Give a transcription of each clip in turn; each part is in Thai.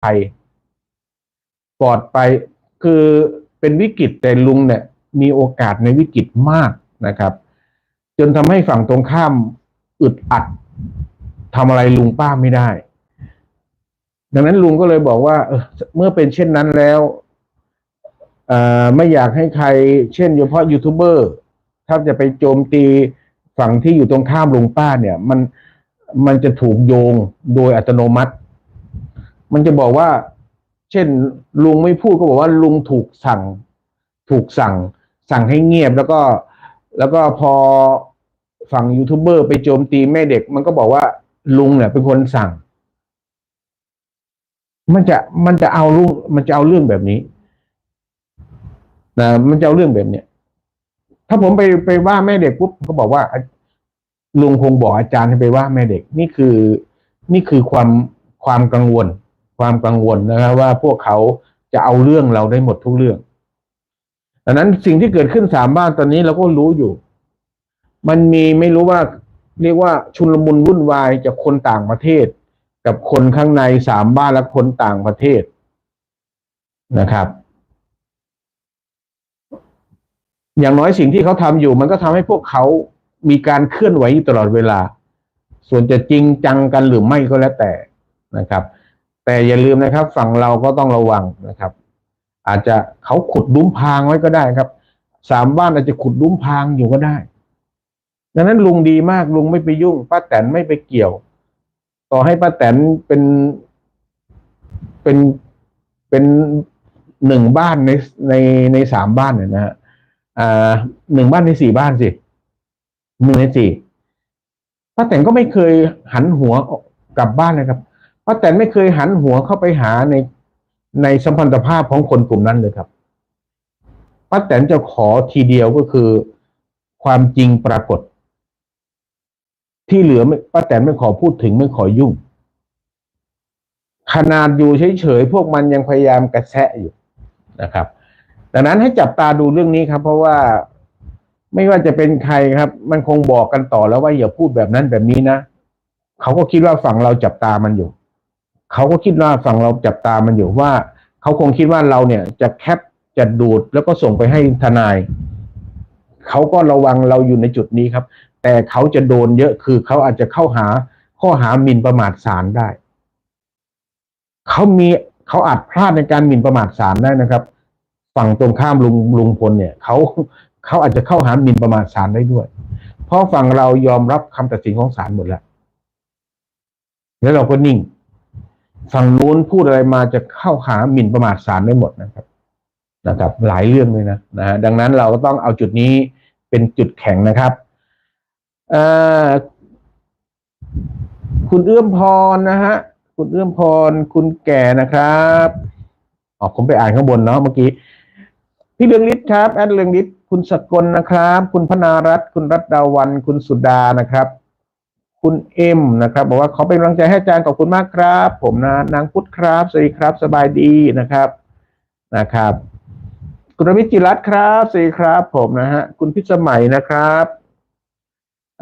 ภัยปลอดไปคือเป็นวิกฤตแต่ลุงเนี่ยมีโอกาสในวิกฤตมากนะครับ จนทำให้ฝั่งตรงข้ามอึดอัดทำอะไรลุงป้าไม่ได้ ดังนั้นลุงก็เลยบอกว่าเมื่อเป็นเช่นนั้นแล้วไม่อยากให้ใคร เช่นเฉพาะยูทูบเบอร์ถ้าจะไปโจมตีฝั่งที่อยู่ตรงข้ามลุงป้าเนี่ย มันมันจะถูกโยงโดยอัตโนมัติ มันจะบอกว่า เช่น ลุงไม่พูดก็บอกว่าลุงถูกสั่ง ถูกสั่ง สั่งให้เงียบแล้วก็ แล้วก็พอฝั่งยูทูบเบอร์ไปโจมตีแม่เด็ก มันก็บอกว่า ลุงเนี่ยเป็นคนสั่ง มันจะมันจะเอาลุงมันจะเอาเรื่องแบบนี้นะมันจะเอาเรื่องแบบเนี้ยถ้าผมไปไปว่าแม่เด็กปุ๊บก็บอกว่าลุงคงบอกอาจารย์ให้ไปว่าแม่เด็กนี่คือ นี่คือความความกังวล ความกังวลนะครับว่าพวกเขาจะเอาเรื่องเราได้หมดทุกเรื่องดังนั้นสิ่งที่เกิดขึ้นสามบ้านตอนนี้เราก็รู้อยู่ มันมีไม่รู้ว่าเรียกว่าชุลมุนวุ่นวายจากคนต่างประเทศ กับคนข้างในสามบ้านและคนต่างประเทศนะครับ อย่างน้อยสิ่งที่เขาทำอยู่ มันก็ทำให้พวกเขามีการเคลื่อนไหวอยู่ตลอดเวลา ส่วนจะจริงจังกันหรือไม่ก็แล้วแต่นะครับ แต่อย่าลืมนะครับ ฝั่งเราก็ต้องระวังนะครับ อาจจะเขาขุดดุ้มพางไว้ก็ได้ครับ สามบ้านอาจจะขุดดุ้มพางอยู่ก็ได้ ดังนั้นลุงดีมากลุงไม่ไปยุ่งป้าแตนไม่ไปเกี่ยว ต่อให้ป้าแตนเป็นเป็นเป็นหนึ่งบ้านในในในสามบ้านเนี่ยนะฮะอ่าหนึ่งบ้านในสี่บ้านสิหนึ่งในสี่ป้าแตนก็ไม่เคยหันหัวกลับบ้านเลยครับ ป้าแตนไม่เคยหันหัวเข้าไปหาในในสัมพันธภาพของคนกลุ่มนั้นเลยครับป้าแตนจะขอทีเดียวก็คือความจริงปรากฏ ที่เหลือป้าแตนไม่ขอพูดถึงไม่ขอยุ่ง ขนาดอยู่เฉยๆพวกมันยังพยายามกระแสะอยู่นะครับ ดังนั้นให้จับตาดูเรื่องนี้ครับ เพราะว่าไม่ว่าจะเป็นใครครับ มันคงบอกกันต่อแล้วว่าอย่าพูดแบบนั้นแบบนี้นะ เขาก็คิดว่าฝั่งเราจับตามันอยู่ เขาก็คิดว่าฝั่งเราจับตามันอยู่ว่าเขาคงคิดว่าเราเนี่ยจะแคปจะดูดแล้วก็ส่งไปให้ทนายเขาก็ระวังเราอยู่ในจุดนี้ครับ แต่เขาจะโดนเยอะคือเขาอาจจะเข้าหาข้อหาหมิ่นประมาทศาลได้เขามีเขาอาจพลาดในการหมิ่นประมาทศาลได้นะครับ ฝั่งตรงข้ามลุงลุงพลเนี่ยเขาเขาอาจจะเข้าหาหมิ่นประมาทศาลได้ด้วย เพราะฝั่งเรายอมรับคำตัดสินของศาลหมดแล้ว แล้วเราก็นิ่ง ฝั่งนู้นพูดอะไรมาจะเข้าหาหมิ่นประมาทศาลได้หมดนะครับ นะครับ หลายเรื่องเลยนะนะฮะดังนั้นเราก็ต้องเอาจุดนี้เป็นจุดแข็งนะครับเอ่อคุณเอื้อมพรนะฮะคุณเอื้อมพร คุณแก่นะครับอ๋อผมไปอ่านข้างบนเนาะเมื่อกี้พี่เรืองฤทธิ์ครับแอดเรืองฤทธิ์คุณสกลนะครับ คุณพนารัตน์คุณรัตดาวัน คุณสุดานะครับ คุณเอ็มนะครับ บอกว่าขอเป็นกำลังใจให้อาจารย์ขอบคุณมากครับ ผมนะนางพุทธครับ สวัสดีครับ สบายดีนะครับนะครับ คุณรมิตจิรัตครับสวัสดีครับ ผมนะฮะคุณพิสมัยนะครับ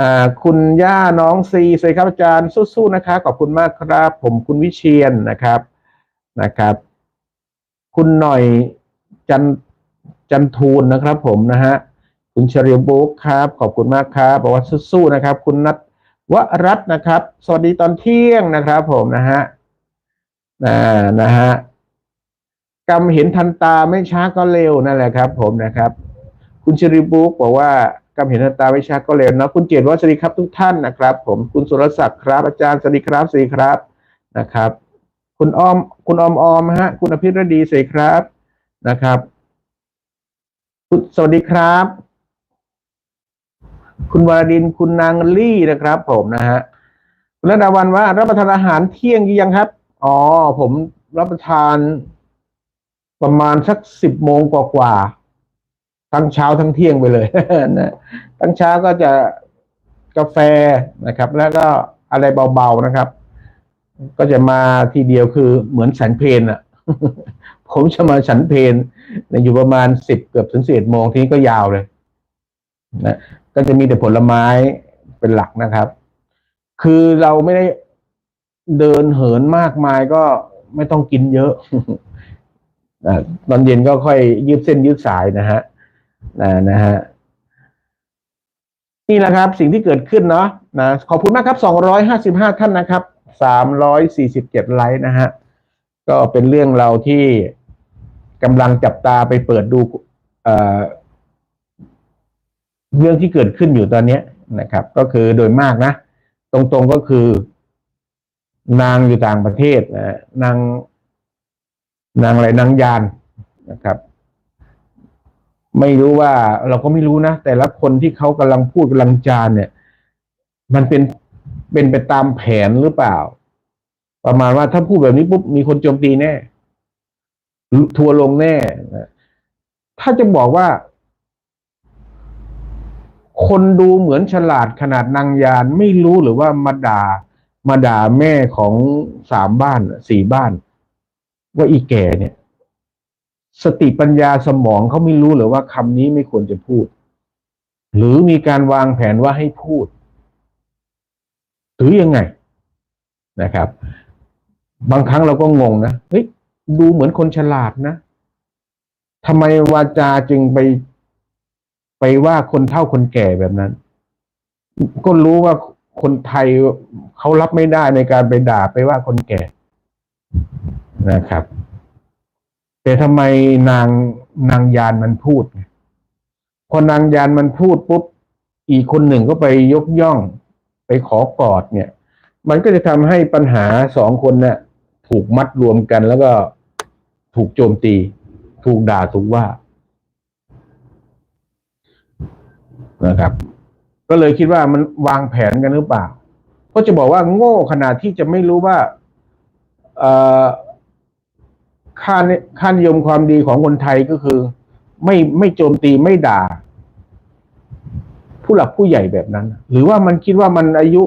อ่าคุณย่าน้องซีสวัสดีครับอาจารย์สู้ๆนะครับขอบคุณมากครับ ผมคุณวิเชียนนะครับนะครับ คุณหน่อยจันจันทูลนะครับ ผมนะฮะคุณเชริโบกครับ ขอบคุณมากครับบอกว่าสู้ๆนะครับ คุณนัท วรัตนะครับ สวัสดีตอนเที่ยงนะครับผมนะฮะอ่านะฮะกำเห็นทันตาไม่ช้าก็เร็วนั่นแหละครับ ผมนะครับ คุณชริบุกบอกว่ากำเห็นทันตาไม่ช้าก็เร็วนะคุณเจตว่าสวัสดีครับทุกท่านนะครับ ผมคุณสุรศักดิ์ครับ อาจารย์สวัสดีครับสวัสดีครับนะครับ คุณอ้อม คุณออมออมฮะ คุณอภิรดีสวัสดีครับนะครับสวัสดีครับ คุณวรดินคุณนางลี่นะครับผมนะฮะคุณระดาวันว่า รับประทานอาหารเที่ยงยังครับ อ๋อ ผมรับประทาน ประมาณสักสิบโมงกว่าๆทั้งเช้าทั้งเที่ยงไปเลยนะทั้งเช้าก็จะกาแฟนะครับ แล้วก็อะไรเบาๆนะครับ ก็จะมาทีเดียวคือเหมือนฉันเพลนอะผมจะมาฉันเพลนอยู่ประมาณสิบเกือบถึงสิบเอ็ดโมงทีนี้ก็ยาวเลยนะ ก็จะมีแต่ผลไม้เป็นหลักนะครับ คือเราไม่ได้เดินเหินมากมายก็ไม่ต้องกินเยอะตอนเย็นก็ค่อยยืดเส้นยืดสายนะฮะนะนะฮะนี่แหละครับสิ่งที่เกิดขึ้นเนาะนะขอบคุณมากครับ 255 ท่านนะครับ 347 ไลค์นะฮะ ก็เป็นเรื่องเราที่กำลังจับตาไปเปิดดู เรื่องที่เกิดขึ้นอยู่ตอนนี้นะครับ ก็คือโดยมากนะ ตรงๆก็คือ นางอยู่ต่างประเทศนะนางนางอะไรนางยานนะครับ ไม่รู้ว่าเราก็ไม่รู้นะ แต่ละคนที่เขากำลังพูดกำลังจานเนี่ย มันเป็นเป็นไปตามแผนหรือเปล่า ประมาณว่าถ้าพูดแบบนี้ปุ๊บมีคนโจมตีแน่ ทัวร์ลงแน่ถ้าจะบอกว่า คนดูเหมือนฉลาดขนาดนางยานไม่รู้หรือว่ามาด่ามาด่าแม่ของสามบ้านสี่บ้าน ว่าอีแก่เนี่ย สติปัญญาสมองเขาไม่รู้หรือว่าคำนี้ไม่ควรจะพูด หรือมีการวางแผนว่าให้พูด หรือยังไงนะครับ บางครั้งเราก็งงนะเฮ้ยดูเหมือนคนฉลาดนะทำไมวาจาจึงไป ไปว่าคนเฒ่าคนแก่แบบนั้น ก็รู้ว่าคนไทยเขารับไม่ได้ในการไปด่าไปว่าคนแก่นะครับ แต่ทำไมนางนางยานมันพูดพอนางยานมันพูดปุ๊บอีกคนหนึ่งก็ไปยกย่องไปขอกอดเนี่ย มันก็จะทำให้ปัญหาสองคนเนี่ยถูกมัดรวมกันแล้วก็ถูกโจมตี ถูกด่าถูกว่า นะครับ ก็เลยคิดว่ามันวางแผนกันหรือเปล่า ก็จะบอกว่าโง่ขนาดที่จะไม่รู้ว่าค่านิค่านิยมความดีของคนไทยก็คือ ไม่ไม่โจมตีไม่ด่า ผู้หลักผู้ใหญ่แบบนั้น หรือว่ามันคิดว่ามันอายุ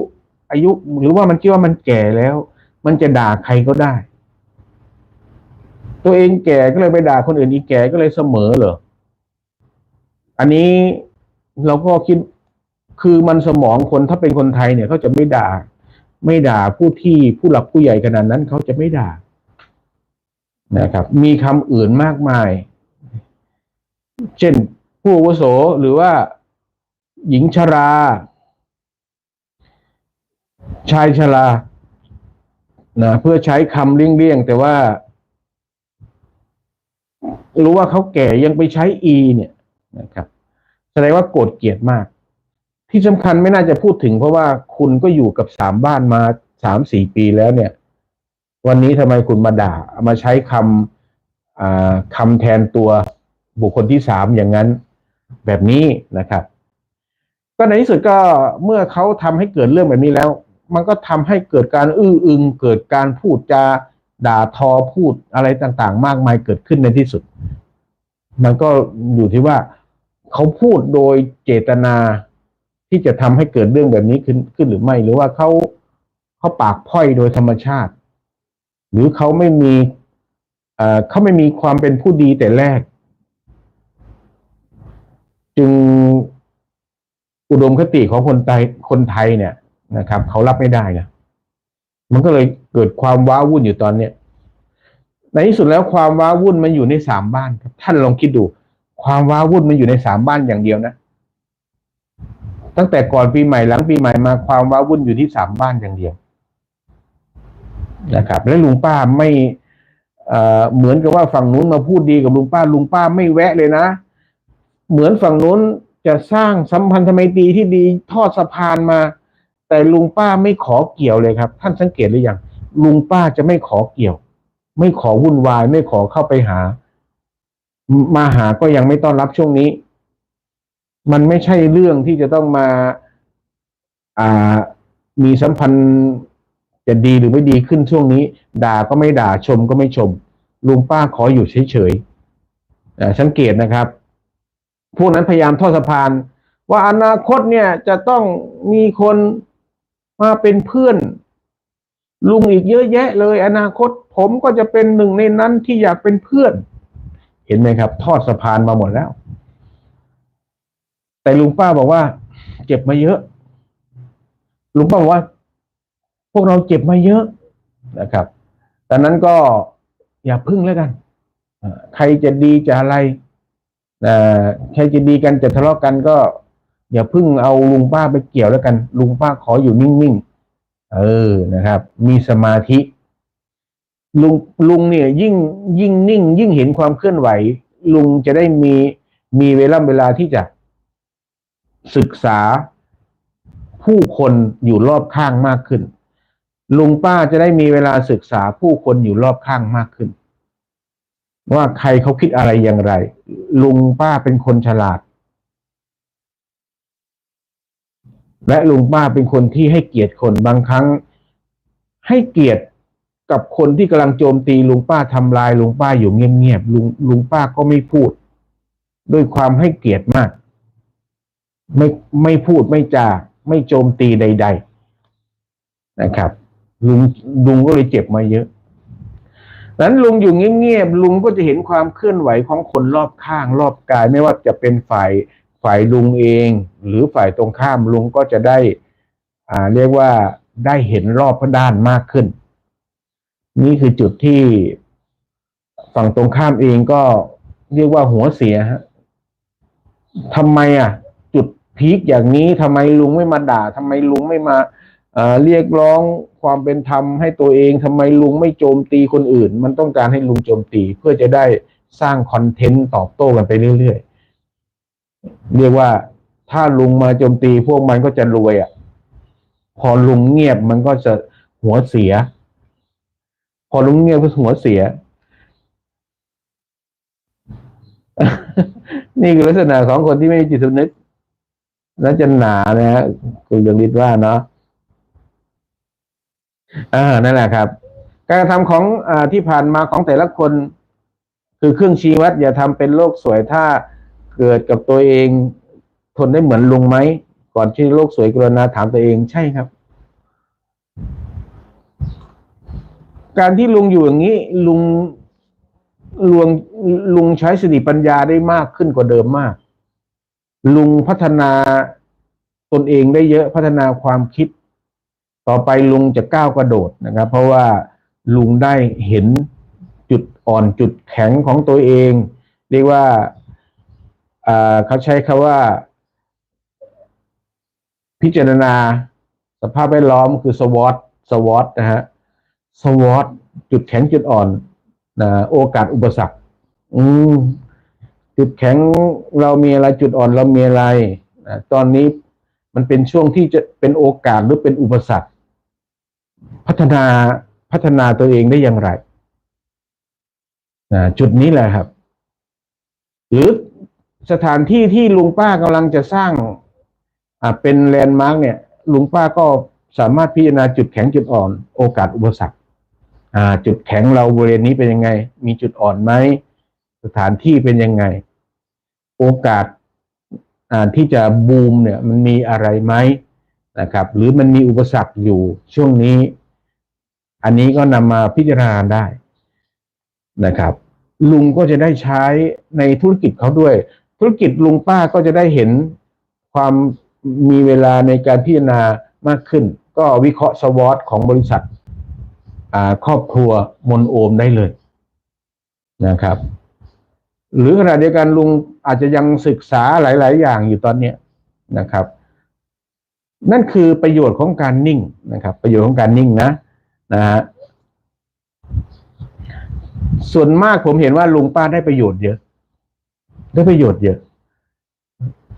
อายุ หรือว่ามันคิดว่ามันแก่แล้ว มันจะด่าใครก็ได้ ตัวเองแก่ก็เลยไปด่าคนอื่นอีกแก่ก็เลยเสมอเหรออันนี้ เราก็คิดคือมันสมองคนถ้าเป็นคนไทยเนี่ยเขาจะไม่ด่า ไม่ด่าผู้ที่ผู้หลักผู้ใหญ่ขนาดนั้นเขาจะไม่ด่านะครับ มีคำอื่นมากมาย เช่น ผู้อาวุโสหรือว่าหญิงชรา ชายชรานะเพื่อใช้คำเลี่ยงๆแต่ว่า รู้ว่าเขาแก่ยังไปใช้อีเนี่ยนะครับ แสดงว่าโกรธเกลียดมาก ที่สำคัญไม่น่าจะพูดถึง เพราะว่าคุณก็อยู่กับสามบ้านมาสามสี่ปีแล้วเนี่ย วันนี้ทำไมคุณมาด่า มาใช้คำอ่าคำแทนตัวบุคคลที่สามอย่างนั้นแบบนี้นะครับ ก็ในที่สุดก็เมื่อเขาทำให้เกิดเรื่องแบบนี้แล้ว มันก็ทำให้เกิดการอื้ออึง เกิดการพูดจาด่าทอพูดอะไรต่าง ๆ มากมายเกิดขึ้นในที่สุด มันก็อยู่ที่ว่า เขาพูดโดยเจตนาที่จะทำให้เกิดเรื่องแบบนี้ขึ้นขึ้นหรือไม่ หรือว่าเขาเขาปากพ้อยโดยธรรมชาติ หรือเขาไม่มีอ่อเขาไม่มีความเป็นผู้ดีแต่แรก จึงอุดมคติของคนไทยคนไทยเนี่ยนะครับเขารับไม่ได้นะมันก็เลยเกิดความว้าวุ่นอยู่ตอนเนี้ยในที่สุดแล้วความว้าวุ่นมันอยู่ในสามบ้านครับ ท่านลองคิดดู ความว้าวุ่นมันอยู่ในสามบ้านอย่างเดียวนะ ตั้งแต่ก่อนปีใหม่หลังปีใหม่มาความว้าวุ่นอยู่ที่สามบ้านอย่างเดียวนะครับ และลุงป้าไม่เอ่อเหมือนกับว่าฝั่งนู้นมาพูดดีกับลุงป้า ลุงป้าไม่แวะเลยนะ เหมือนฝั่งนู้นจะสร้างสัมพันธไมตรีที่ดีทอดสะพานมา แต่ลุงป้าไม่ขอเกี่ยวเลยครับ ท่านสังเกตหรือยังลุงป้าจะไม่ขอเกี่ยว ไม่ขอวุ่นวาย ไม่ขอเข้าไปหา มาหาก็ยังไม่ต้อนรับช่วงนี้ มันไม่ใช่เรื่องที่จะต้องมา อ่า มีสัมพันธ์จะดีหรือไม่ดีขึ้นช่วงนี้ ด่าก็ไม่ด่าชมก็ไม่ชม ลุงป้าขออยู่เฉยๆสังเกตนะครับ พวกนั้นพยายามทอดสะพาน ว่าอนาคตเนี่ยจะต้องมีคนมาเป็นเพื่อน ลุงอีกเยอะแยะเลย อนาคตผมก็จะเป็นหนึ่งในนั้นที่อยากเป็นเพื่อน เห็นไหมครับ ทอดสะพานมาหมดแล้ว แต่ลุงป้าบอกว่า เจ็บมาเยอะ ลุงป้าบอกว่า พวกเราเจ็บมาเยอะนะครับดังนั้นก็อย่าพึ่งแล้วกันใครจะดีจะอะไรใครจะดีกันจะทะเลาะกันก็ อย่าพึ่งเอาลุงป้าไปเกี่ยวแล้วกัน ลุงป้าขออยู่นิ่งๆเออนะครับ มีสมาธิ ลุงลุงเนี่ยยิ่งยิ่งนิ่ง ยิ่งเห็นความเคลื่อนไหว ลุงจะได้มีมีเวลาเวลาที่จะศึกษาผู้คนอยู่รอบข้างมากขึ้น ลุงป้าจะได้มีเวลาศึกษาผู้คนอยู่รอบข้างมากขึ้น ว่าใครเขาคิดอะไรอย่างไร ลุงป้าเป็นคนฉลาด และลุงป้าเป็นคนที่ให้เกียรติคนบางครั้งให้เกียรติ กับคนที่กำลังโจมตีลุงป้าทำลายลุงป้าอยู่เงียบๆลุงลุงป้าก็ไม่พูด ด้วยความให้เกียรติมาก ไม่ไม่พูดไม่จาไม่โจมตีใด ๆนะครับ ลุงลุงก็เลยเจ็บมาเยอะนั้นลุงอยู่เงียบๆลุงก็จะเห็นความเคลื่อนไหวของคนรอบข้างรอบกาย ไม่ว่าจะเป็นฝ่ายฝ่ายลุงเอง หรือฝ่ายตรงข้ามลุงก็จะได้ อ่า เรียกว่าได้เห็นรอบด้านมากขึ้น นี่คือจุดที่ฝั่งตรงข้ามเองก็เรียกว่าหัวเสียฮะทำไมอะ จุดพีคอย่างนี้ทำไมลุงไม่มาด่าทำไมลุงไม่มาเรียกร้องความเป็นธรรมให้ตัวเองทำไมลุงไม่โจมตีคนอื่น มันต้องการให้ลุงโจมตีเพื่อจะได้สร้างคอนเทนต์ตอบโต้กันไปเรื่อยๆ เรียกว่าถ้าลุงมาโจมตีพวกมันก็จะรวยอะ พอลุงเงียบมันก็จะหัวเสีย พอลุงเงียบก็หัวเสีย นี่คือลักษณะของคนที่ไม่มีจิตสำนึกและจะหนานะฮะคุณเรืองฤทธิ์ว่าเนาะอ่านั่นแหละครับ การกระทำของอาที่ผ่านมาของแต่ละคน คือเครื่องชี้วัด อย่าทำเป็นโลกสวยถ้าเกิดกับตัวเอง ทนได้เหมือนลุงไหมก่อนที่โลกสวยกรุณาถามตัวเองใช่ครับ การที่ลุงอยู่อย่างนี้ ลุงลุงลุงใช้สติปัญญาได้มากขึ้นกว่าเดิมมาก ลุงพัฒนาตนเองได้เยอะพัฒนาความคิด ต่อไปลุงจะก้าวกระโดดนะครับ เพราะว่าลุงได้เห็นจุดอ่อนจุดแข็งของตัวเอง เรียกว่าอ่าเขาใช้คาว่า พิจารณาสภาพแวดล้อมคือสวอตสวอตนะฮะ สวอตจุดแข็งจุดอ่อนนะโอกาสอุปสรรค อืมจุดแข็งเรามีอะไรจุดอ่อนเรามีอะไรนะตอนนี้มันเป็นช่วงที่จะเป็นโอกาสหรือเป็นอุปสรรค พัฒนาพัฒนาตัวเองได้อย่างไรนะจุดนี้แหละครับ หรือสถานที่ที่ลุงป้ากำลังจะสร้างอ่าเป็นแลนด์มาร์กเนี่ย ลุงป้าก็สามารถพิจารณาจุดแข็งจุดอ่อน โอกาสอุปสรรค จุดแข็งเราบริเวณนี้เป็นยังไง มีจุดอ่อนไหม สถานที่เป็นยังไง โอกาสาที่จะบูมเนี่ยมันมีอะไรไหมนะครับ หรือมันมีอุปสรรคอยู่ช่วงนี้ อันนี้ก็นำมาพิจารณาได้นะครับ ลุงก็จะได้ใช้ในธุรกิจเขาด้วย ธุรกิจลุงป้าก็จะได้เห็นความมีเวลาในการพิจารณามากขึ้น ก็วิเคราะห์สวอตของบริษัท ครอบครัวมนโอมได้เลยนะครับ หรือขณะเดียวกันลุงอาจจะยังศึกษาหลาย ๆ อย่างอยู่ตอนเนี้นะครับ นั่นคือประโยชน์ของการนิ่งนะครับ ประโยชน์ของการนิ่งนะนะฮะส่วนมากผมเห็นว่าลุงป้าได้ประโยชน์เยอะ ได้ประโยชน์เยอะ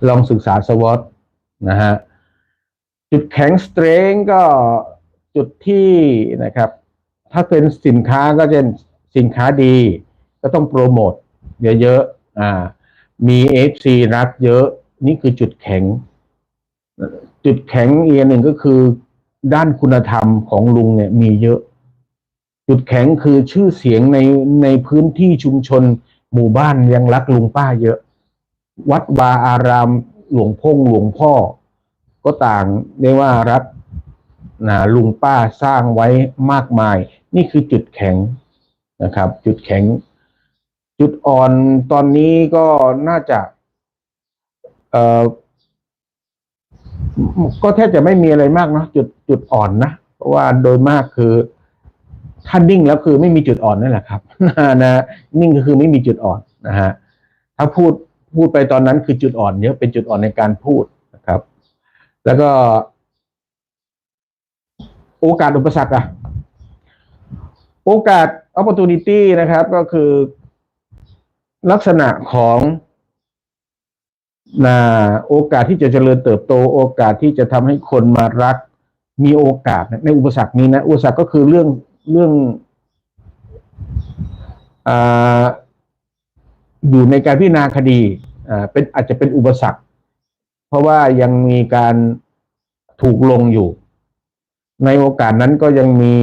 ลองศึกษาสวอตนะฮะจุดแข็งสเตรนก็จุดที่นะครับ ถ้าเป็นสินค้าก็จะสินค้าดี ก็ต้องโปรโมทเยอะๆอ่ามีเอฟซีรักเยอะนี่คือจุดแข็ง จุดแข็งอีกหนึ่งก็คือ ด้านคุณธรรมของลุงเนี่ยมีเยอะ จุดแข็งคือชื่อเสียงในในพื้นที่ชุมชน หมู่บ้านยังรักลุงป้าเยอะ วัดวาอารามหลวงพ่งหลวงพ่อ ก็ต่างเรียกว่ารักนะลุงป้าสร้างไว้มากมาย นี่คือจุดแข็งนะครับ จุดแข็ง จุดอ่อนตอนนี้ก็น่าจะเอ่อก็แทบจะไม่มีอะไรมากเนะจุดจุดอ่อนนะเพราะว่าโดยมากคือถ้านิ่งแล้วคือไม่มีจุดอ่อนนั่นแหละครับนะนิ่งก็คือไม่มีจุดอ่อนนะฮะถ้าพูดพูดไปตอนนั้นคือจุดอ่อนเยอะเป็นจุดอ่อนในการพูดนะครับ แล้วก็ โอกาสอุปสรรคอะ โอกาส opportunity นะครับก็คือลักษณะของนะโอกาสที่จะเจริญเติบโต โอกาสที่จะทำให้คนมารัก มีโอกาสในอุปสรรคนี้นะ อุปสรรคก็คือเรื่องเรื่องออยู่ในการพิจารณาคดีอาเป็นอาจจะเป็นอุปสรรค เพราะว่ายังมีการถูกลงอยู่ ในโอกาสนั้นก็ยังมี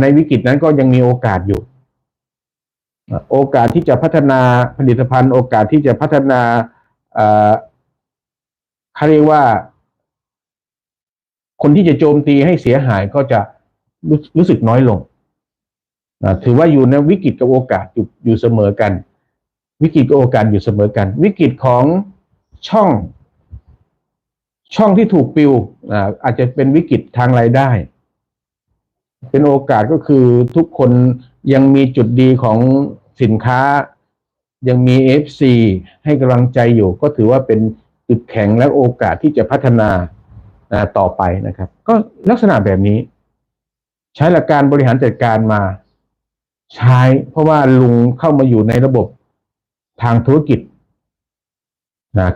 ในวิกฤตนั้นก็ยังมีโอกาสอยู่ โอกาสที่จะพัฒนาผลิตภัณฑ์ โอกาสที่จะพัฒนาเขาเรียกว่า คนที่จะโจมตีให้เสียหายก็จะรู้รู้สึกน้อยลง ถือว่าอยู่ในวิกฤตกับโอกาสอยู่อยู่เสมอกัน วิกฤตกับโอกาสอยู่เสมอกัน วิกฤตของช่อง ช่องที่ถูกปิวอาจจะเป็นวิกฤตทางรายได้ เป็นโอกาสก็คือทุกคนยังมีจุดดีของสินค้า ยังมี FC ให้กำลังใจอยู่ ก็ถือว่าเป็นจุดแข็งและโอกาสที่จะพัฒนาต่อไปนะครับ ก็ลักษณะแบบนี้ ใช้หลักการบริหารจัดการมา ใช้เพราะว่าลุงเข้ามาอยู่ในระบบทางธุรกิจนะ